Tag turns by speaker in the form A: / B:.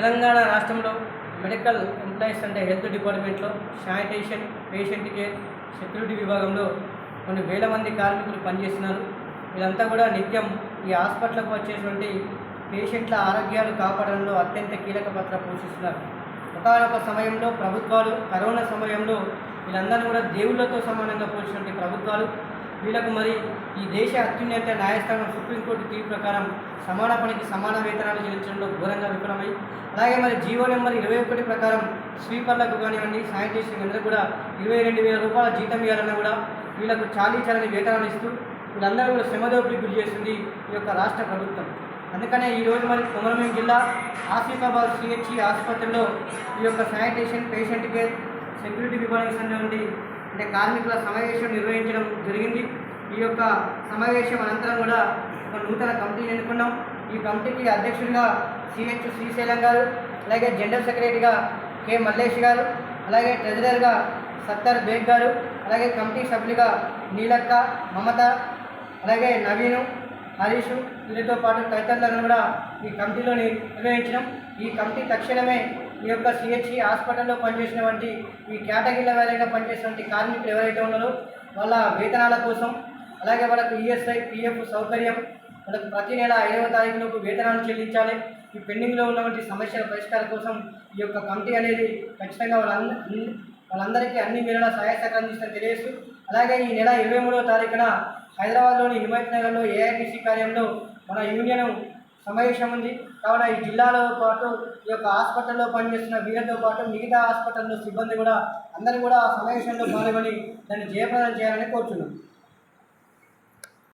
A: తెలంగాణ రాష్ట్రంలో medical employees అంటే health డిపార్ట్మెంట్లో శానిటేషన్ పేషెంట్ కేర్ సెక్యూరిటీ విభాగంలో కొన్ని వేల మంది కార్మికులు పనిచేస్తున్నారు. వీళ్ళంతా కూడా నిత్యం ఈ హాస్పిటల్కు వచ్చేటువంటి పేషెంట్ల ఆరోగ్యాలు కాపాడడంలో అత్యంత కీలక పాత్ర పోషిస్తున్నారు. ఒకనొక సమయంలో ప్రభుత్వాలు కరోనా సమయంలో వీళ్ళందరినీ కూడా దేవుళ్ళతో సమానంగా పోల్చినటువంటి ప్రభుత్వాలు వీళ్ళకు మరి ఈ దేశ అత్యున్నత న్యాయస్థానం సుప్రీంకోర్టు తీర్పు ప్రకారం సమాన పనికి సమాన వేతనాలు చెల్లించడంలో ఘోరంగా విఫలమై అలాగే మరి జీవో నెంబర్ ఇరవై ఒకటి ప్రకారం స్వీపర్లకు కానివ్వండి శానిటేషన్ అందరూ కూడా ఇరవై రెండు వేల రూపాయల జీతం ఇవ్వాలన్నా కూడా వీళ్ళకు చాలీ చాలని వేతనాలు ఇస్తూ వీళ్ళందరూ కూడా శ్రమదోపిడి గురి చేస్తుంది ఈ యొక్క రాష్ట్ర ప్రభుత్వం. అందుకనే ఈరోజు మరి కొమరమేం జిల్లా ఆసిఫాబాద్ సిహెచ్ఈ ఆసుపత్రిలో ఈ యొక్క శానిటేషన్ పేషెంట్ కేర్ సెక్యూరిటీ విభాగానికి సంబంధించి అంటే కార్మికుల సమావేశం నిర్వహించడం జరిగింది. ఈ యొక్క సమావేశం అనంతరం కూడా ఒక నూతన కమిటీని ఎన్నుకున్నాం. ఈ కమిటీకి అధ్యక్షుడిగా సిహెచ్ శ్రీశైలం గారు అలాగే జనరల్ సెక్రటరీగా కె మల్లేష్ గారు అలాగే ట్రెజరర్గా సత్తార్ బేగ్ గారు అలాగే కమిటీ సభ్యులుగా నీలక్క మమత అలాగే నవీను హరీష్ వీరితో పాటు తదితరులను కూడా ఈ కమిటీలో నిర్వహించడం ఈ కమిటీ తక్షణమే ఈ యొక్క సిహెచ్సి హాస్పిటల్లో పనిచేసినటువంటి ఈ కేటగిరీల వారీగా పనిచేసినటువంటి కార్మికులు ఎవరైతే ఉన్నారో వాళ్ళ వేతనాల కోసం అలాగే వాళ్ళకు ఈఎస్ఐ పిఎఫ్ సౌకర్యం వాళ్ళకు ప్రతి నెల ఐదవ తారీఖులోపు వేతనాలు చెల్లించాలి. ఈ పెండింగ్లో ఉన్నటువంటి సమస్యల పరిష్కారం కోసం ఈ యొక్క కమిటీ అనేది ఖచ్చితంగా వాళ్ళ వాళ్ళందరికీ అన్ని వేళలా సహాయ సహకారం అందిస్తుందని తెలియజేస్తూ అలాగే ఈ నెల ఇరవై మూడవ తారీఖున హైదరాబాద్లోని హిమాయత్ నగర్లో ఏఐటీసీ కార్యంలో మన యూనియన్ సమావేశం ఉంది కావున ఈ జిల్లాలో పాటు ఈ యొక్క హాస్పిటల్లో పనిచేస్తున్న వీరితో పాటు మిగతా హాస్పిటల్లో సిబ్బంది కూడా అందరూ కూడా ఆ సమావేశంలో పాల్గొని దాన్ని జయప్రదం చేయాలని కోరుతున్నాం